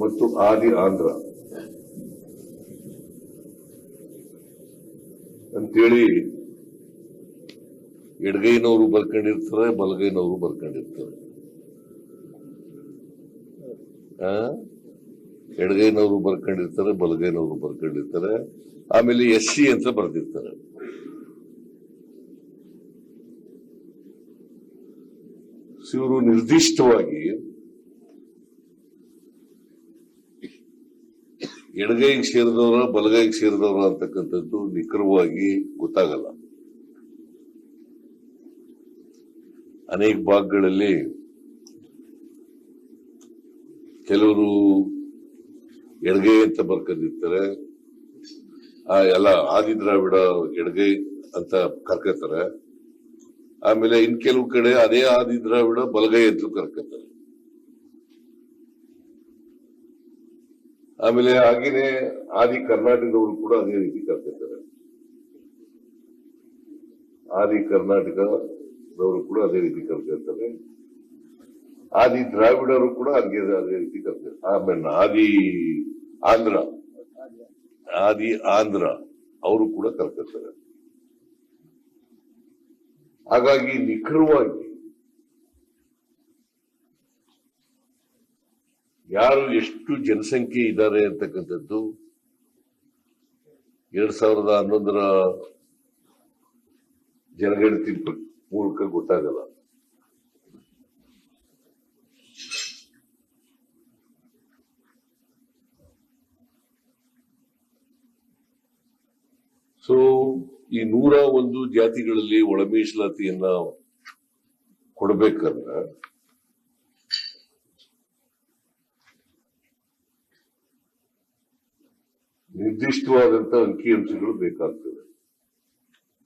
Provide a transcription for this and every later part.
ಮತ್ತು ಆದಿ ಆಂಧ್ರ. ಅಂತೇಳಿ ಎಡಗೈನವರು ಬರ್ಕೊಂಡಿರ್ತಾರೆ, ಬಲಗೈನವರು ಬರ್ಕೊಂಡಿರ್ತಾರೆ? ಎಡಗೈನವರು ಬರ್ಕೊಂಡಿರ್ತಾರೆ, ಬಲಗೈನವರು ಬರ್ಕೊಂಡಿರ್ತಾರೆ. ಆಮೇಲೆ ಎಸ್ ಸಿ ಅಂತ ಬರ್ದಿರ್ತಾರೆ. ಇವರು ನಿರ್ದಿಷ್ಟವಾಗಿ ಎಡಗೈಗೆ ಸೇರಿದವರ, ಬಲಗೈಗೆ ಸೇರಿದವರ ಅಂತಕ್ಕಂಥದ್ದು ನಿಖರವಾಗಿ ಗೊತ್ತಾಗಲ್ಲ. ಅನೇಕ ಭಾಗಗಳಲ್ಲಿ ಕೆಲವರು ಎಡಗೈ ಅಂತ ಬರ್ಕೊಂಡಿರ್ತಾರೆ. ಆ ಎಲ್ಲ ಆದಿ ದ್ರಾವಿಡ ಎಡಗೈ ಅಂತ ಕರ್ಕತಾರೆ. ಆಮೇಲೆ ಇನ್ ಕೆಲವು ಕಡೆ ಅದೇ ಆದಿ ದ್ರಾವಿಡ ಬಲಗೈ ಅಂತ ಕರ್ಕತಾರೆ. ಆಮೇಲೆ ಹಾಗೇನೆ ಆದಿ ಕರ್ನಾಟಕದವರು ಕೂಡ ಅದೇ ರೀತಿ ಕರ್ತಿರ್ತಾರೆ ಆದಿ ಕರ್ನಾಟಕದವರು ಕೂಡ ಅದೇ ರೀತಿ ಕರ್ತಿರ್ತಾರೆ ಆದಿ ದ್ರಾವಿಡರು ಕೂಡ ಅದಕ್ಕೆ ಅದೇ ರೀತಿ ಕರ್ತಾರೆ ಆಮೇಲೆ ಆದಿ ಆಂಧ್ರ ಆದಿ ಆಂಧ್ರ ಅವರು ಕೂಡ ಕರ್ತಿರ್ತಾರೆ ಹಾಗಾಗಿ ನಿಖರವಾಗಿ ಯಾರು ಎಷ್ಟು ಜನಸಂಖ್ಯೆ ಇದ್ದಾರೆ ಅಂತಕ್ಕಂಥದ್ದು? ಎರಡ್ ಸಾವಿರದ ಹನ್ನೊಂದರ ಜನಗಣತಿ ಮೂಲಕ ಗೊತ್ತಾಗಲ್ಲ. ಸೊ ಈ ನೂರ ಒಂದು ಜಾತಿಗಳಲ್ಲಿ ಒಳ ಮೀಸಲಾತಿಯನ್ನ ಕೊಡ್ಬೇಕಂದ್ರೆ ನಿರ್ದಿಷ್ಟವಾದಂತ ಅಂಕಿಅಂಶಗಳು ಬೇಕಾಗ್ತವೆ.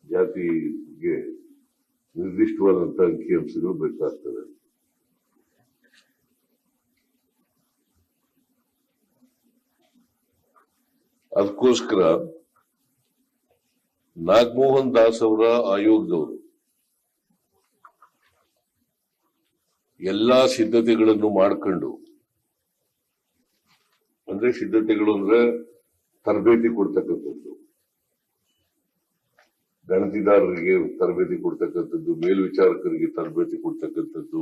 ಜಾತಿಗೆ ನಿರ್ದಿಷ್ಟವಾದಂತಹ ಅಂಕಿಅಂಶಗಳು ಬೇಕಾಗ್ತವೆ. ಅದಕ್ಕೋಸ್ಕರ ನಾಗಮೋಹನ್ ದಾಸ್ ಅವರ ಆಯೋಗದವರು ಎಲ್ಲಾ ಸಿದ್ಧತೆಗಳನ್ನು ಮಾಡ್ಕೊಂಡು, ಅಂದ್ರೆ ಸಿದ್ಧತೆಗಳು ಅಂದ್ರೆ ತರಬೇತಿ ಕೊಡ್ತಕ್ಕಂಥದ್ದು. ಗಣತಿದಾರರಿಗೆ ತರಬೇತಿ ಕೊಡ್ತಕ್ಕಂಥದ್ದು ಮೇಲ್ವಿಚಾರಕರಿಗೆ ತರಬೇತಿ ಕೊಡ್ತಕ್ಕಂಥದ್ದು.